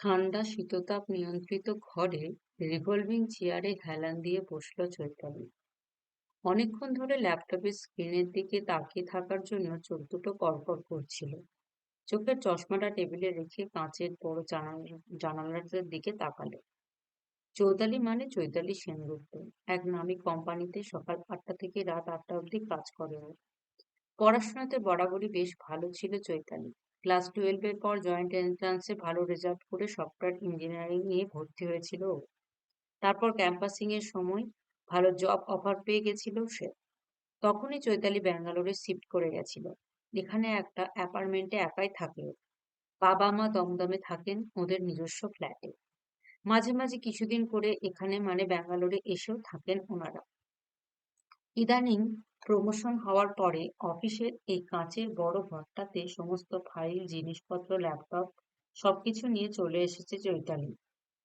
ঠান্ডা শীততাপ নিয়ন্ত্রিত ঘরে রিভলভিং চেয়ারে হেলান দিয়ে বসল চৈতালি অনেকক্ষণ ধরে ল্যাপটপের স্ক্রিনের দিকে তাকিয়ে থাকার জন্য চোখ দুটো কড়কড় করছিল। চোখের চশমাটা টেবিলে রেখে কাঁচের বড় জানালা, জানালাটার দিকে তাকালো। চৈতালি মানে চৈতালি সেনগুপ্ত, এক নামী কোম্পানিতে সকাল আটটা থেকে রাত আটটা অবধি কাজ করে। পড়াশোনাতে বরাবরই বেশ ভালো ছিল চৈতালি। ক্লাস টুয়েলভের পর জয়েন্ট এন্ট্রান্সে ভালো রেজাল্ট করে সফটওয়্যার ইঞ্জিনিয়ারিং নিয়ে ভর্তি হয়েছিল তারপর ক্যাম্পাসিং এর সময় ভালো জব অফার পেয়ে গেছিল সে। তখনই চৈতালি ব্যাঙ্গালোরে শিফট করে গেছিল। এখানে একটা অ্যাপার্টমেন্টে একাই থাকে বাবা মা দমদমে থাকেন ওদের নিজস্ব ফ্ল্যাটে মাঝে মাঝে কিছুদিন করে এখানে মানে ব্যাঙ্গালোরে এসেও থাকেন ওনারা। ইদানিং প্রমোশন হওয়ার পরে অফিসের এই কাঁচের বড় ঘরটাতে সমস্ত ফাইল জিনিসপত্র ল্যাপটপ সবকিছু নিয়ে চলে এসেছে চৈতালি।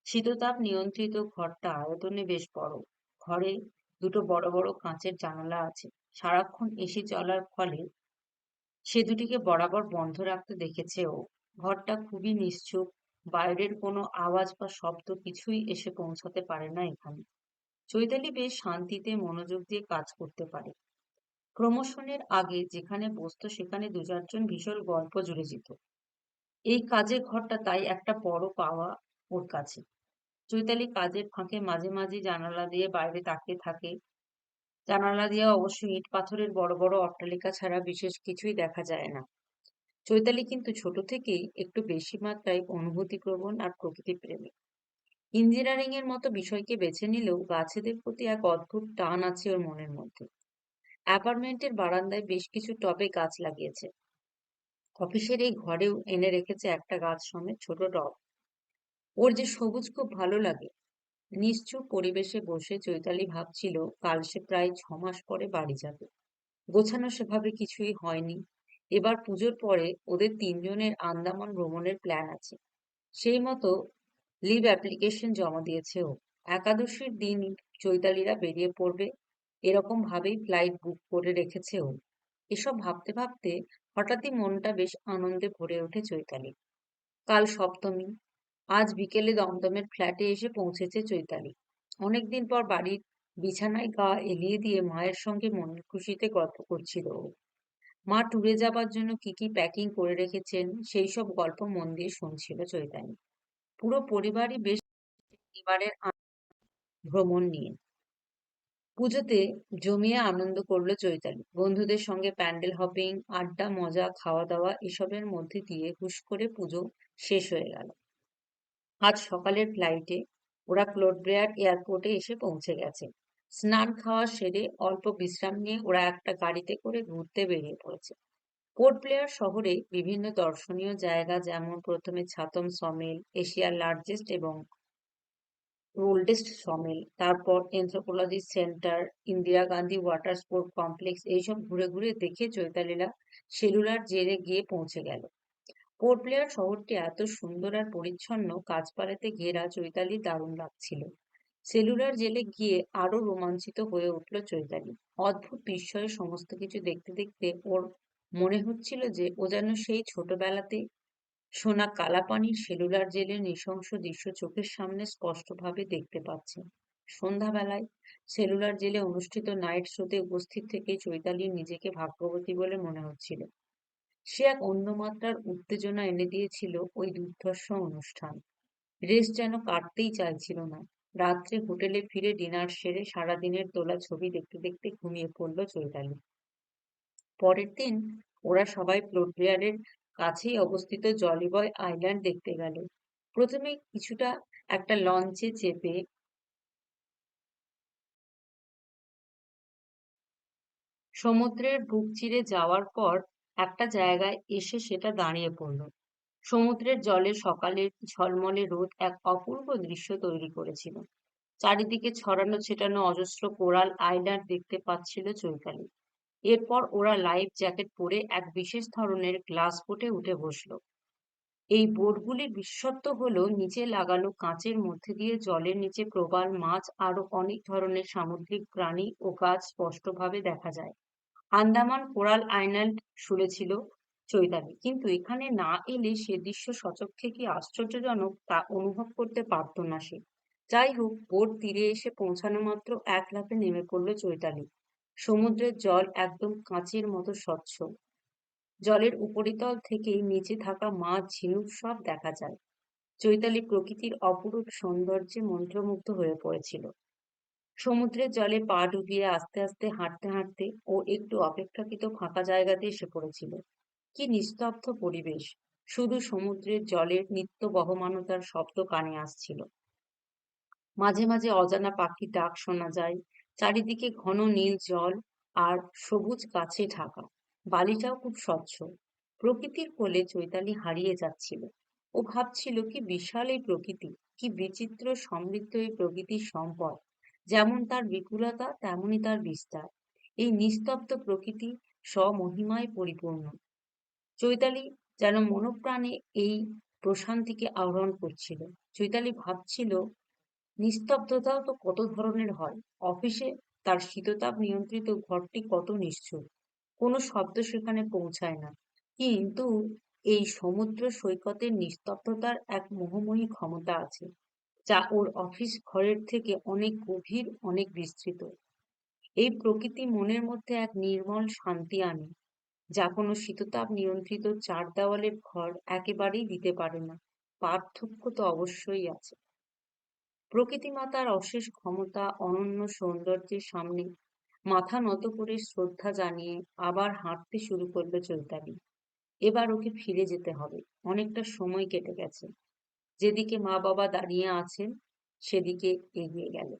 শীততাপ নিয়ন্ত্রিত ঘরটা আয়তনে বেশ বড়। ঘরে দুটো বড় বড় কাঁচের জানালা আছে। সারাক্ষণ এসি চলার ফলে সে দুটিকে বরাবর বন্ধ রাখতে দেখেছে ও। ঘরটা খুবই নিশ্চুপ। বাইরের কোনো আওয়াজ বা শব্দ কিছুই এসে পৌঁছাতে পারে না এখানে। চৈতালি বেশ শান্তিতে মনোযোগ দিয়ে কাজ করতে পারে। প্রমোশনের আগে যেখানে বসতো সেখানে দু চারজন ভীষণ গল্প জুড়ে যেত। এই কাজের ঘরটা তাই একটা বড় পাওয়া ওর কাছে। চৈতালি কাজের ফাঁকে মাঝে মাঝে জানালা দিয়ে বাইরে তাকিয়ে থাকে। জানালা দিয়ে অবশ্য ইট পাথরের বড় বড় অট্টালিকা ছাড়া বিশেষ কিছুই দেখা যায় না। চৈতালি কিন্তু ছোট থেকেই একটু বেশি মাত্রায় অনুভূতিপ্রবণ আর প্রকৃতি প্রেমী ইঞ্জিনিয়ারিং এর মতো বিষয়কে বেছে নিলেও গাছেদের প্রতি এক অদ্ভুত টান আছে ওর মনের মধ্যে। অ্যাপার্টমেন্টের বারান্দায় বেশ কিছু টবে গাছ লাগিয়েছে। অফিসের এই ঘরেও এনে রেখেছে একটা গাছ সমেত ছোট টব। ওর যে সবুজ খুব ভালো লাগে। নিশ্চুপ পরিবেশে বসে চৈতালি ভাবছিল, কাল সে প্রায় ছ মাস পরে বাড়ি যাবে। গোছানো সেভাবে কিছুই হয়নি। এবার পুজোর পরে ওদের তিনজনের আন্দামান ভ্রমণের প্ল্যান আছে। সেই মতো লিভ অ্যাপ্লিকেশন জমা দিয়েছে ও। একাদশীর দিন চৈতালিরা বেরিয়ে পড়বে এরকম ভাবেই ফ্লাইট বুক করে রেখেছে ও এসব ভাবতে ভাবতে হঠাৎই মনটা বেশ আনন্দে ভরে ওঠে চৈতালি। কাল সপ্তমী, আজ বিকেলে দমদমের ফ্ল্যাটে এসে পৌঁছেছে চৈতালি। অনেকদিন পর বাড়ির বিছানায় গা এলিয়ে দিয়ে মায়ের সঙ্গে মনের খুশিতে গল্প করছিল ও। মা ট্যুরে যাবার জন্য কি কি প্যাকিং করে রেখেছেন, সেই সব গল্প মন দিয়ে শুনছিল চৈতালি। পুরো পরিবারই বেশ এবারের ভ্রমণ নিয়ে। পুজোতে জমিয়ে আনন্দ করল চৈতালি। বন্ধুদের সঙ্গে প্যান্ডেল হপিং, আড্ডা, মজা খাওয়া দাওয়া এসবের মধ্যে দিয়ে হুশ করে পুজো শেষ হয়ে গেল। আজ সকালের ফ্লাইটে ওরা ক্লোড ব্রেয়ার এয়ারপোর্টে এসে পৌঁছে গেছে। স্নান খাওয়া সেরে অল্প বিশ্রাম নিয়ে ওরা একটা গাড়িতে করে ঘুরতে বেরিয়ে পড়েছে। পোর্ট ব্লেয়ার শহরে বিভিন্ন দর্শনীয় জায়গা যেমন প্রথমে ছাতম, সমেল, এশিয়ার লার্জেস্ট এবং ওল্ডেস্ট সমেল তারপর anthropology centre Indira Gandhi water sport complex এইসব ঘুরে ঘুরে দেখে চৈতালিরা সেলুলার জেলে গিয়ে পৌঁছে গেল। পোর্ট ব্লেয়ার শহরটি এত সুন্দর আর পরিচ্ছন্ন গাছপালাতে ঘেরা চৈতালি দারুণ লাগছিল। সেলুলার জেলে গিয়ে আরও রোমাঞ্চিত হয়ে উঠল চৈতালি। অদ্ভুত বিস্ময়ে সমস্ত কিছু দেখতে দেখতে ওর মনে হচ্ছিল যে ও যেন সেই ছোটবেলাতে সোনা কালাপানির সেলুলার জেলের নৃশংস দৃশ্য চোখের সামনে স্পষ্টভাবে দেখতে পাচ্ছে। সন্ধ্যাবেলায় সেলুলার জেলে অনুষ্ঠিত নাইট শোতে উপস্থিত থেকে চৈতালির নিজেকে ভাগ্যবতী বলে মনে হচ্ছিল। সে এক অন্য মাত্রার উত্তেজনা এনে দিয়েছিল ওই দুর্ধর্ষ অনুষ্ঠান। রেস যেন কাটতেই চাইছিল না। রাত্রে হোটেলে ফিরে ডিনার সেরে সারাদিনের তোলা ছবি দেখতে দেখতে ঘুমিয়ে পড়ল চৈতালি। পরের দিন ওরা সবাই প্লোটব্রেয়ারের কাছেই অবস্থিত জলিবয় আইল্যান্ড দেখতে গেল। প্রথমে কিছুটা একটা লঞ্চে চেপে সমুদ্রের বুক চিরে যাওয়ার পর একটা জায়গায় এসে সেটা দাঁড়িয়ে পড়ল। সমুদ্রের জলে সকালের ঝলমলে রোদ এক অপূর্ব দৃশ্য তৈরি করেছিল। চারিদিকে ছড়ানো ছিটানো অজস্র কোরাল আইল্যান্ড দেখতে পাচ্ছিল চৈতালি। এরপর ওরা লাইফ জ্যাকেট পরে এক বিশেষ ধরনের গ্লাস বোটে উঠে বসল। এই বোটগুলির বিশেষত্ব হলো নিচে লাগানো কাঁচের মধ্যে দিয়ে জলের নিচে প্রবাল মাছ আরও অনেক ধরনের সামুদ্রিক প্রাণী ও গাছ স্পষ্টভাবে দেখা যায়। আন্দামান কোরাল আইল্যান্ড শুনেছিল চৈতালি, কিন্তু এখানে না এলে সে দৃশ্য সচক্ষে কি আশ্চর্যজনক তা অনুভব করতে পারত না সে। যাই হোক বোট তীরে এসে পৌঁছানো মাত্র এক লাফে নেমে পড়ল চৈতালি। সমুদ্রের জল একদম কাঁচের মতো স্বচ্ছ। জলের উপরিতল থেকেই নিচে থাকা মাছ, ঝিনুক সব দেখা যায়। চৈতালি প্রকৃতির অপরূপ সৌন্দর্যে মন্ত্রমুগ্ধ হয়ে পড়েছিল। সমুদ্রের জলে পা ডুবিয়ে আস্তে আস্তে হাঁটতে হাঁটতে ও একটু অপেক্ষাকৃত ফাঁকা জায়গাতে এসে পড়েছিল। কি নিস্তব্ধ পরিবেশ! শুধু সমুদ্রের জলের নিত্য বহমানতার শব্দ কানে আসছিল। মাঝে মাঝে অজানা পাখির ডাক শোনা যায় চারিদিকে ঘন নীল জল আর সবুজ গাছে ঢাকা। বালিটাও খুব স্বচ্ছ। প্রকৃতির কোলে চৈতালি হারিয়ে যাচ্ছিল। ও ভাবছিল, কি বিশাল এই প্রকৃতি! কি বিচিত্র সমৃদ্ধ এই প্রকৃতির সম্পদ! যেমন তার বিপুলতা, তেমনই তার বিস্তার। এই নিস্তব্ধ প্রকৃতি স্বমহিমায় পরিপূর্ণ। চৈতালি যেন মনোপ্রাণে এই প্রশান্তিকে আহরণ করছিল। চৈতালি ভাবছিল নিস্তব্ধতাও তো কত ধরনের হয়? অফিসে তার শীততাপ নিয়ন্ত্রিত ঘরটি কত নিশ্চুপ? কোনো শব্দ সেখানে পৌঁছায় না। কিন্তু এই সমুদ্র সৈকতের নিস্তব্ধতার এক মোহময়ী ক্ষমতা আছে, যা ওর অফিস ঘরের থেকে অনেক গভীর, অনেক বিস্তৃত। এই প্রকৃতি মনের মধ্যে এক নির্মল শান্তি আনে, যা কোনো শীততাপ নিয়ন্ত্রিত চার দেওয়ালের ঘর একেবারেই দিতে পারে না। পার্থক্য তো অবশ্যই আছে। প্রকৃতি মাতার অশেষ ক্ষমতা, অনন্য সৌন্দর্যের সামনে মাথা নত করে শ্রদ্ধা জানিয়ে আবার হাঁটতে শুরু করল চৈতালি। এবার ওকে ফিরে যেতে হবে। অনেকটা সময় কেটে গেছে। যেদিকে মা বাবা দাঁড়িয়ে আছেন, সেদিকে এগিয়ে গেল